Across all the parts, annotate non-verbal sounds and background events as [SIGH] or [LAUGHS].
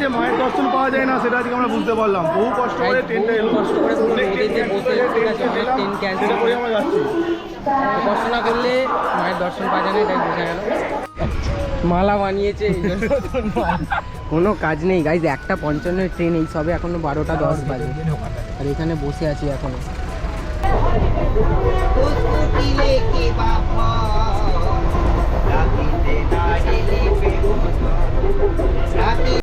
যে মায়ের দর্শন পাওয়া যায় না সেটা আজকে আমরা বুঝতে পারলাম। বহু কষ্ট করে ট্রেনটা এলো। কষ্ট করে সেটা আমরা যাচ্ছি। কষ্ট না করলে মায়ের দর্শন পাওয়া যায় না এটাই বোঝা গেল। মালা বানিয়েছে। কোনো কাজ নেই। গাইজ একটা পঞ্চান্নের ট্রেন এই সবে এখনও বারোটা দশ বাজে। আর এখানে বসে আছি এখনও। তো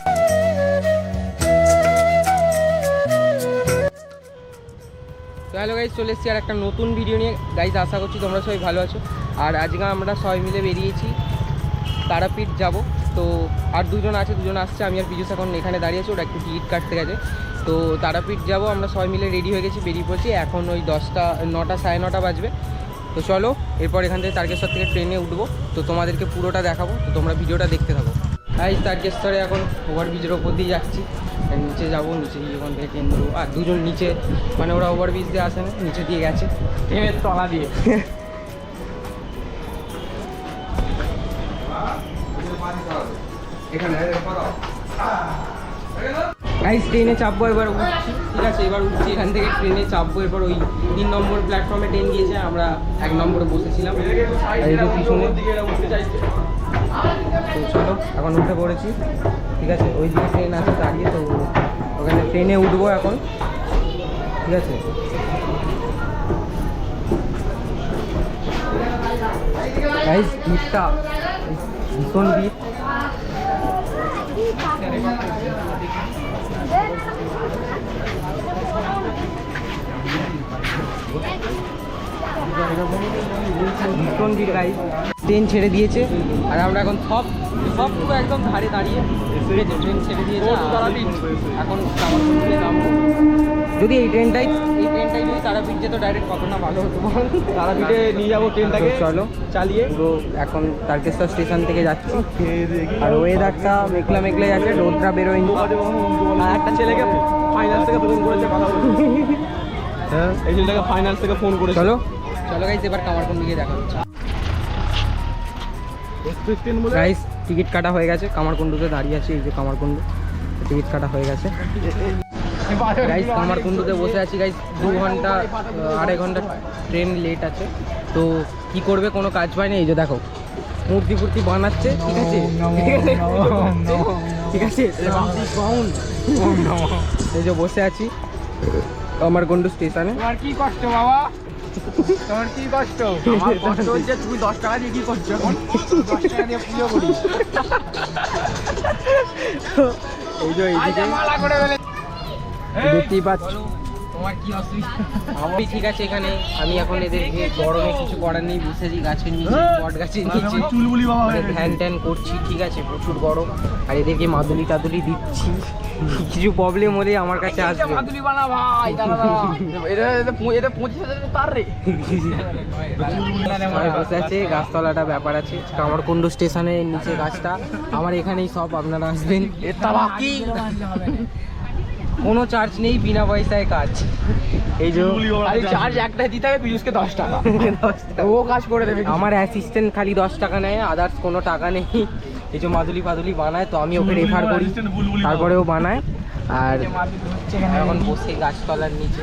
হ্যালো গাইজ চলে এসেছি আর একটা নতুন ভিডিও নিয়ে। গাইজ আশা করছি তোমরা সবাই ভালো আছো। আর আজকে আমরা সবাই মিলে বেরিয়েছি। তারাপীঠ যাব। তো আর দুজন আছে, দুজন আসছে। আমি আর পিজুস এখন এখানে দাঁড়িয়ে আছি। ওরা একটু টিকিট কাটতে গেছে। তো তারাপীঠ যাব। আমরা সবাই মিলে রেডি হয়ে গেছি, বেরিয়ে পড়ছি। এখন ওই দশটা, নটা, সাড়ে নটা বাজবে। তো চলো, এরপর এখান থেকে তারকেশ্বর থেকে ট্রেনে উঠবো। তো তোমাদেরকে পুরোটা দেখাবো। তো তোমরা ভিডিওটা দেখতে থাকো। এই তারকেশ্বরে এখন ওভারব্রিজের ওপর দিয়ে যাচ্ছি। নিচে যাব নিচে গিয়ে ওখান থেকে ট্রেন ধরবো। আর দুজন নিচে মানে ওরা ওভারব্রিজ দিয়ে আসে না নিচে দিয়ে গেছে। ট্রেনের তলা দিয়ে। গাইস ট্রেনে চাপবো এবার উঠছি। ঠিক আছে এবার উঠছি এখান থেকে ট্রেনে চাপবো। এবার ওই তিন নম্বর প্ল্যাটফর্মে ট্রেন গিয়েছে আমরা এক নম্বরে বসেছিলাম। পিছনে তো চলো এখন উঠে পড়েছি। ঠিক আছে ওই দিকে ট্রেন আছে দাঁড়িয়ে তো ওখানে ট্রেনে উঠবো এখন। ঠিক আছে? গাইস ভিড়টা ভীষণ ভিড় ভীষণ ট্রেন ছেড়ে দিয়েছে। আর আমরা এখন সব সব একদম ধারে দাঁড়িয়ে ট্রেন ছেড়ে দিয়েছে আর এখন যদি এই ট্রেনটাই এই ট্রেনটাই যদি তারাপীঠ যেত ডাইরেক্ট কত না ভালো হতো। তারাপীঠে নিয়ে যাব ট্রেনটাকে তো চলো। চালিয়ে। পুরো এখন তারকেশ্বর স্টেশন থেকে যাচ্ছি। আর ওয়েদারটা মেঘলা মেঘলাই আছে রোদটা বেরোয়নি। আর একটা ছেলেকে ফাইন্যান্স থেকে ফোন করেছে কথা হ্যাঁ? এই ছেলেটাকে ফাইন্যান্স থেকে ফোন করেছে। চলো। চলো গাইজ এবার কামারকুন্ড গিয়ে দেখা হচ্ছে টিকিট কাটা হয়ে গেছে, কামারকুণ্ডুতে দাঁড়িয়ে আছি, এই যে কামারকুণ্ডু, টিকিট কাটা হয়ে গেছে। গাইস কামারকুণ্ডুতে বসে আছি গাইস দু ঘণ্টা আড়াই ঘণ্টা ট্রেন লেট আছে। তো কি করবে, কোনো কাজ পায় না এই যে দেখো, মূর্তি ফুর্তি বানাচ্ছে ঠিক আছে? ঠিক আছে? এই যে বসে আছি, কামারকুণ্ডু স্টেশনে। তোমার কি কষ্ট বাবা? তোমার কি কষ্ট? আমার কষ্ট হচ্ছে তুমি দশ টাকা দিয়ে কি করছ দশ টাকা দিয়ে পুজো করি। এই যে এইদিকে দেখতেই পাচ্ছ। তোমার কি অসুবিধা? আমি ঠিক আছে এখানে। আমি এখন এদেরকে গরমে কিছু করার নেই বসেছি গাছের নিচে বট গাছের নিচে চুলবুলি বাবা গেছে। ধ্যান ট্যান করছি ঠিক আছে প্রচুর গরম। আর এদেরকে মাদুলি টাদুলি দিচ্ছি। কিছু প্রবলেম হলে আমার কাছে আসবে। মাদুলি বানা ভাই। এটা এটা পঁচিশ হাজার তার রে। বসে আছে গাছতলাটা ব্যাপার আছে। কামারকুণ্ডু স্টেশনের নিচে গাছটা। আমার এখানেই সব আপনারা আসবেন। এটা বাকি [LAUGHS] কোনো চার্জ নেই বিনা পয়সায় কাজ। এই যে আরে চার্জ একটা দিতে হবে পিযুষকে [LAUGHS] দশ টাকা। ও কাজ করে দেবে আমার অ্যাসিস্ট্যান্ট খালি দশ টাকা নেয় আদার্স কোনো টাকা নেই। এই যে মাদুলি পাদুলি বানায় তো আমি ওকে রেফার করি। তারপরেও বানায়। আর এখন বসে গাছতলার নিচে।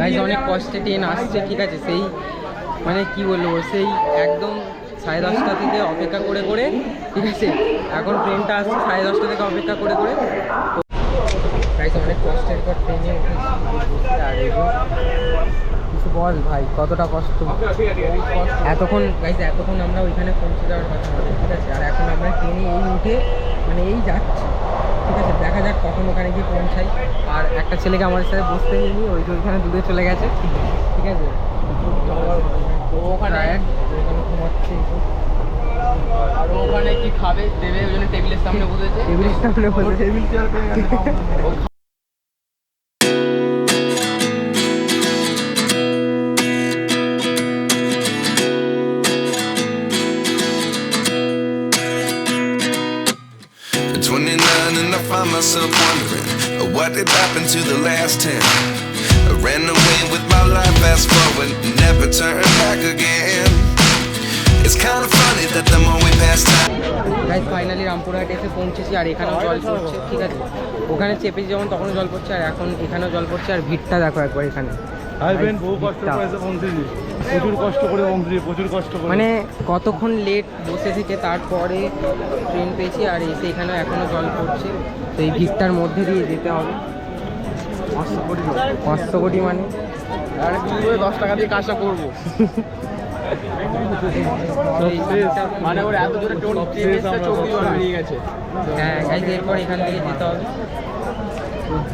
গাইজ অনেক কষ্টে ট্রেন আসছে ঠিক আছে? সেই মানে কি বলব সেই একদম সাড়ে দশটা থেকে অপেক্ষা করে করে ঠিক আছে? এখন ট্রেনটা আসছে সাড়ে দশটা থেকে অপেক্ষা করে করে। তো অনেক কষ্টের পর ট্রেনে উঠেছি আর কিছু বল ভাই কতটা কষ্ট এতক্ষণ গাইজ এতক্ষণ আমরা ওইখানে পৌঁছে যাওয়ার কথা আমাদের ঠিক আছে? আর এখন আমরা ট্রেনে এই উঠে মানে এই যাচ্ছি ঠিক আছে? দেখা যাক কখন ওখানে গিয়ে পৌঁছাই। আর একটা ছেলেকে আমাদের সাথে বসতে দিইনি ওই যে ওইখানে দূরে চলে গেছে ঠিক আছে? ওখানে। ওখানে ঘুমাচ্ছে। আর ওখানে কি খাবে দেবে ওই জন্য টেবিলের সামনে বসেছে টেবিলের সামনে বসে টেবিল চেয়ার পেয়ে গেছে ও At 29 and I find myself wondering uh, what did happen to the last 10. I ran away with my life, fast forward, never turn back again. Guys finally Rampurhat এসে পৌঁছেছি আর এখানেও জল পড়ছে ঠিক আছে? ওখানে চেপেছি যেমন তখনও জল পড়ছে আর এখন এখানেও জল পড়ছে আর ভিড়টা দেখো একবার এখানে। প্রচুর কষ্ট করে পৌঁছেছি প্রচুর কষ্ট করে। মানে কতক্ষণ লেট বসে থেকে তারপরে ট্রেন পেয়েছি আর এসে এখানে এখনও জল পড়ছে। তো এই ভিড়টার মধ্যে দিয়ে যেতে হবে। পাঁচশো কোটি পাঁচশো কোটি মানে। আর কি করে দশ টাকা দিয়ে কাজটা করব? [LAUGHS] মানে ওর এত জোরে টোন সব চৌকি বেরিয়ে গেছে। হ্যাঁ গাইজ এরপর এখান থেকে যেতে হবে।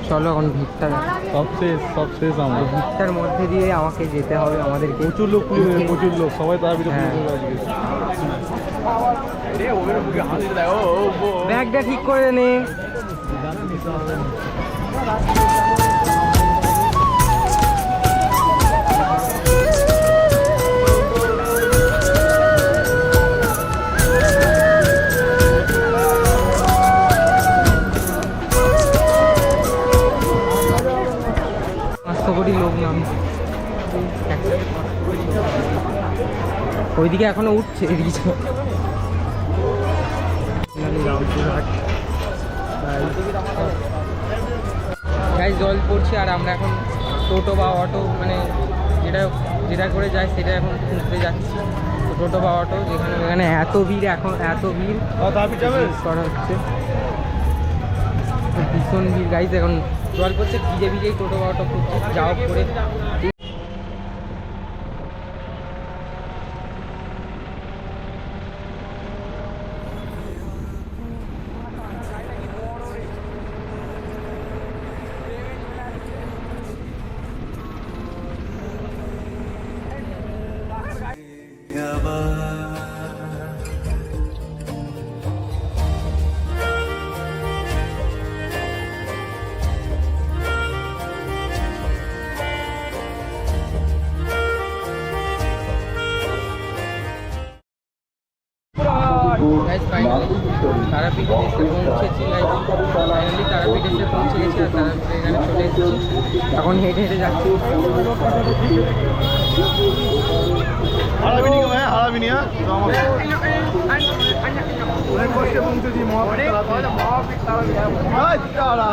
চলো এখন ভিড়টা। সব শেষ সব শেষ আমরা। ভিড়টার মধ্যে দিয়ে আমাকে যেতে হবে আমাদেরকে। প্রচুর লোক প্রচুর লোক। সবাই তার ভিতরে হ্যাঁ। ব্যাগটা ঠিক করে নে। নাম ওইদিকে এখনও উঠছে এদিকে চলো। জল পড়ছে আর আমরা এখন টোটো বা অটো মানে যেটা যেটা করে যায় সেটা এখন খুঁজতে যাচ্ছি। টোটো বা অটো যেখানে এখানে এত ভিড় এখন এত ভিড়। করা হচ্ছে। ভীষণ ভিড়। গাইজ এখন জল পড়ছে ভিজে ভিজেই টোটো অটো খুঁজছি যাওয়া পরে গাইজ ফাইনালি তারাপীঠ এসে পৌঁছেছি গাইজ ফাইনালি তারাপীঠ এসে পৌঁছে গেছি আর তারাপীঠ এখানে চলে এসেছি। এখন হেঁটে হেঁটে যাচ্ছি। হারাবি নি ভাই হারাবি হ্যাঁ। অনেক কষ্টে পৌঁছেছি মহাপীঠ তারা।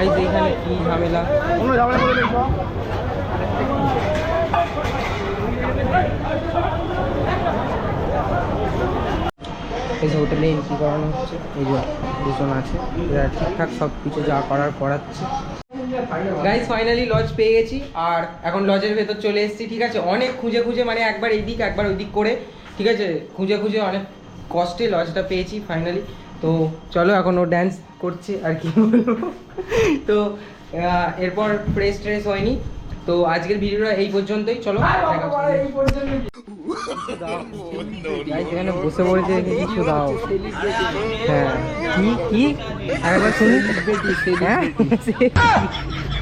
গাইজ এখানে কি ঝামেলা। এই হোটেলে এন্ট্রি করানো হচ্ছে এই যে দুজন আছে এরা ঠিকঠাক সব কিছু যা করার করাচ্ছে। গাইজ ফাইনালি লজ পেয়ে গেছি আর এখন লজের ভেতর চলে এসেছি ঠিক আছে? অনেক খুঁজে খুঁজে মানে একবার এইদিক একবার ওইদিক করে ঠিক আছে? খুঁজে খুঁজে অনেক কষ্টে লজটা পেয়েছি ফাইনালি তো চলো এখন ও ড্যান্স করছে আর কি বলব। তো এরপর প্রেস ট্রেস হয়নি। তো আজকের ভিডিওটা এই পর্যন্তই। চলো এখানে বসে পড়েছে কিছু দাও। হ্যাঁ কি কি? আরেকবার শুনি। হ্যাঁ? [LAUGHS]